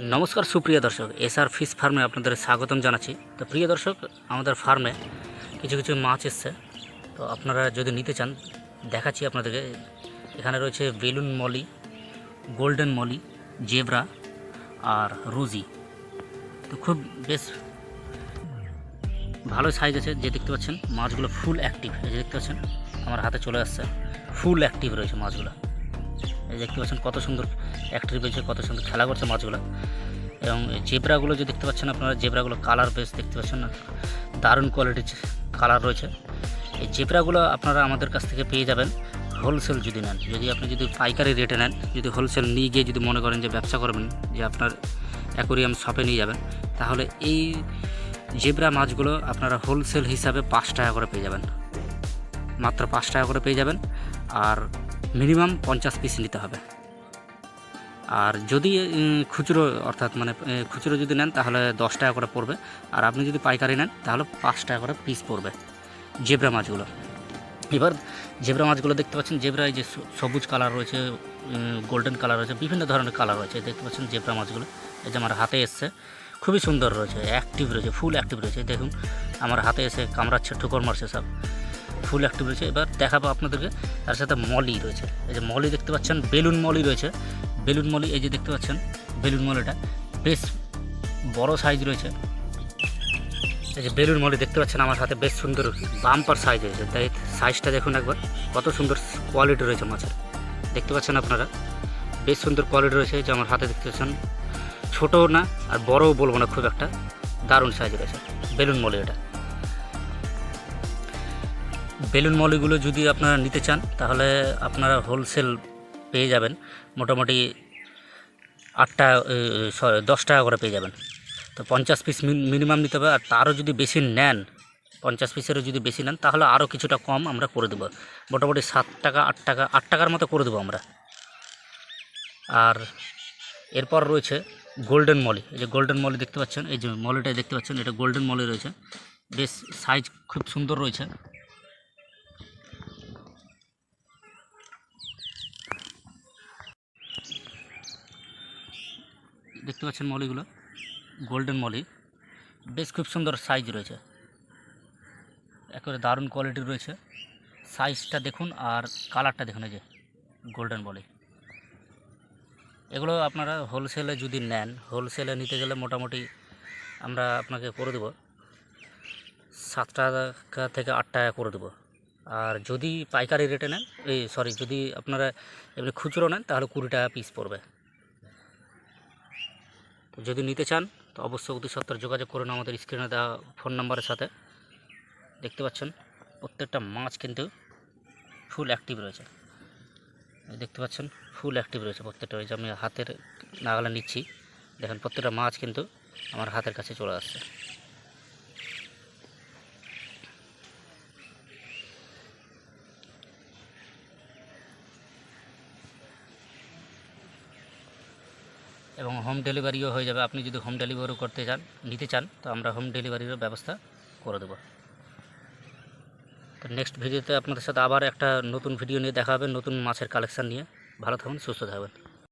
নমস্কার সুপ্রিয় দর্শক এসআর ফিশ ফার্মে আপনাদের স্বাগতম জানাচ্ছি। তো প্রিয় দর্শক, আমাদের ফার্মে কিছু কিছু মাছ এসছে। তো আপনারা যদি নিতে চান, দেখাচ্ছি আপনাদেরকে। এখানে রয়েছে balloon molly, golden molly, zebra আর রুজি। তো খুব বেশ ভালো সাইজ আছে, যে দেখতে পাচ্ছেন, মাছগুলো ফুল অ্যাক্টিভ যে দেখতে পাচ্ছেন, আমার হাতে চলে আসছে। ফুল অ্যাক্টিভ রয়েছে মাছগুলো। দেখতে পাচ্ছেন কত সুন্দর অ্যাক্টিভ রয়েছে কত সুন্দর খেলা করছে মাছগুলো। এবং এই জেব্রাগুলো যে দেখতে পাচ্ছেন আপনারা, জেব্রাগুলো কালার বেশ দেখতে পাচ্ছেন না, দারুণ কোয়ালিটির কালার রয়েছে। এই জেব্রাগুলো আপনারা আমাদের কাছ থেকে পেয়ে যাবেন হোলসেল যদি নেন। যদি আপনি যদি পাইকারি রেটে নেন, যদি হোলসেল নিয়ে গিয়ে যদি মনে করেন যে ব্যবসা করবেন, যে আপনার অ্যাকোরিয়াম শপে নিয়ে যাবেন, তাহলে এই জেব্রা মাছগুলো আপনারা হোলসেল হিসাবে পাঁচ টাকা করে পেয়ে যাবেন। মাত্র পাঁচ টাকা করে পেয়ে যাবেন। আর মিনিমাম পঞ্চাশ পিস নিতে হবে। আর যদি খুচরো, অর্থাৎ মানে খুচরো যদি নেন তাহলে দশ টাকা করে পড়বে। আর আপনি যদি পাইকারি নেন তাহলে পাঁচ টাকা করে পিস পড়বে জেব্রা মাছগুলো। এবার জেব্রা মাছগুলো দেখতে পাচ্ছেন জেব্রা এই যে সবুজ কালার রয়েছে গোল্ডেন কালার রয়েছে, বিভিন্ন ধরনের কালার রয়েছে, দেখতে পাচ্ছেন জেব্রা মাছগুলো। এই যে আমার হাতে এসছে, খুবই সুন্দর রয়েছে অ্যাক্টিভ রয়েছে ফুল অ্যাক্টিভ রয়েছে। দেখুন, আমার হাতে এসে কামড়াচ্ছে, ঠুকর মারছে সব। ফুল অ্যাক্টিভ রয়েছে। এবার দেখাবো আপনাদেরকে, তার সাথে মলি রয়েছে। এই যে মলি দেখতে পাচ্ছেন, বেলুন মলি রয়েছে। বেলুন মলি, এই যে দেখতে পাচ্ছেন, বেলুন মলিটা বেশ বড় সাইজ রয়েছে। এই যে বেলুন মলি দেখতে পাচ্ছেন আমার হাতে বেশ সুন্দর বাম্পার সাইজ রয়েছে। তাই সাইজটা দেখুন একবার। কত সুন্দর কোয়ালিটি রয়েছে মাছের। দেখতে পাচ্ছেন আপনারা? বেশ সুন্দর কোয়ালিটি রয়েছে। যে আমার হাতে দেখতে পাচ্ছেন, ছোটও না আর বড়ও বলব না, খুব একটা দারুণ সাইজ রয়েছে। বেলুন মলি এটা। বেলুন মলিগুলো যদি আপনারা নিতে চান, তাহলে আপনারা হোলসেল পেয়ে যাবেন। মোটামুটি আট টাকা দশ টাকা করে পেয়ে যাবেন। তো পঞ্চাশ পিস মিনিমাম নিতে হবে। আর তারও যদি বেশি নেন, পঞ্চাশ পিসেরও যদি বেশি নেন, তাহলে আরও কিছুটা কম আমরা করে দেবো। মোটামুটি সাত টাকা, আট টাকা, আট টাকার মতো করে দেবো আমরা। আর এরপর রয়েছে গোল্ডেন মলি এই যে গোল্ডেন মলি দেখতে পাচ্ছেন? এই যে মলিটা দেখতে পাচ্ছেন? এটা গোল্ডেন মলি রয়েছে। বেশ সাইজ খুব সুন্দর রয়েছে। দেখতে পাচ্ছেন মলিগুলো গোল্ডেন মলি। বেশ খুব সুন্দর সাইজ রয়েছে। একেবারে দারুণ কোয়ালিটির রয়েছে। সাইজটা দেখুন আর কালারটা দেখুন এই যে গোল্ডেন মলি। এগুলো আপনারা হোলসেলে যদি নেন হোলসেলে নিতে গেলে মোটামুটি আমরা আপনাকে করে দেবো। সাত টাকা থেকে আট টাকা করে দেবো। আর যদি পাইকারি রেটে নেন, এই সরি যদি আপনারা এমনি খুচরো নেন, তাহলে কুড়ি টাকা পিস পড়বে। তো যদি নিতে চান, তো অবশ্যই অতি সত্তর যোগাযোগ করুন আমাদের স্ক্রিনে দেওয়া ফোন নাম্বারের সাথে। দেখতে পাচ্ছেন, প্রত্যেকটা মাছ কিন্তু ফুল অ্যাক্টিভ রয়েছে। দেখতে পাচ্ছেন ফুল অ্যাক্টিভ রয়েছে প্রত্যেকটা। যে আমি হাতের নাগালে নিচ্ছি, দেখেন প্রত্যেকটা মাছ কিন্তু আমার হাতের কাছে চলে আসছে। এবং হোম ডেলিভারিও হয়ে যাবে। আপনি যদি হোম ডেলিভারিও করতে চান, নিতে চান, তো আমরা হোম ডেলিভারিরও ব্যবস্থা করে দেবো। তো নেক্সট ভিডিওতে আপনাদের সাথে আবার একটা নতুন ভিডিও নিয়ে দেখা হবে, নতুন মাছের কালেকশান নিয়ে। ভালো থাকুন, সুস্থ থাকবেন